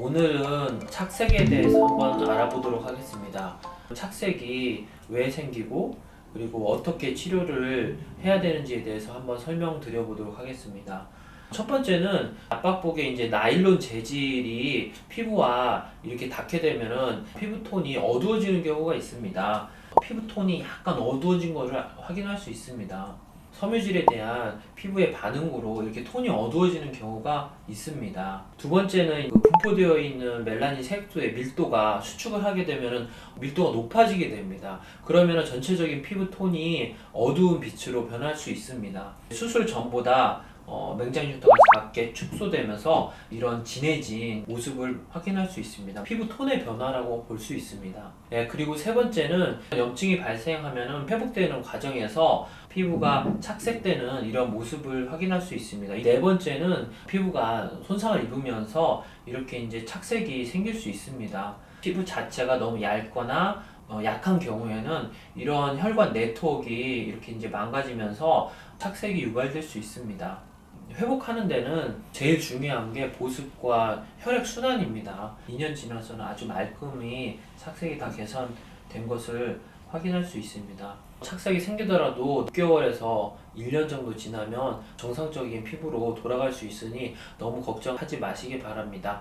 오늘은 착색에 대해서 한번 알아보도록 하겠습니다. 착색이 왜 생기고 그리고 어떻게 치료를 해야 되는지에 대해서 한번 설명드려 보도록 하겠습니다. 첫 번째는 압박복에 이제 나일론 재질이 피부와 이렇게 닿게 되면은 피부톤이 어두워지는 경우가 있습니다. 피부톤이 약간 어두워진 것을 확인할 수 있습니다. 섬유질에 대한 피부의 반응으로 이렇게 톤이 어두워지는 경우가 있습니다. 두 번째는 그 분포되어 있는 멜라닌 색소의 밀도가 수축을 하게 되면은 밀도가 높아지게 됩니다. 그러면은 전체적인 피부 톤이 어두운 빛으로 변할 수 있습니다. 수술 전보다 어, 맹장 흉터가 작게 축소되면서 이런 진해진 모습을 확인할 수 있습니다. 피부 톤의 변화라고 볼 수 있습니다. 네, 그리고 세 번째는 염증이 발생하면 회복되는 과정에서 피부가 착색되는 이런 모습을 확인할 수 있습니다. 네 번째는 피부가 손상을 입으면서 이렇게 이제 착색이 생길 수 있습니다. 피부 자체가 너무 얇거나 어, 약한 경우에는 이런 혈관 네트워크가 이렇게 이제 망가지면서 착색이 유발될 수 있습니다. 회복하는 데는 제일 중요한 게 보습과 혈액 순환입니다. 2년 지나서는 아주 말끔히 착색이 다 개선된 것을 확인할 수 있습니다. 착색이 생기더라도 6개월에서 1년 정도 지나면 정상적인 피부로 돌아갈 수 있으니 너무 걱정하지 마시기 바랍니다.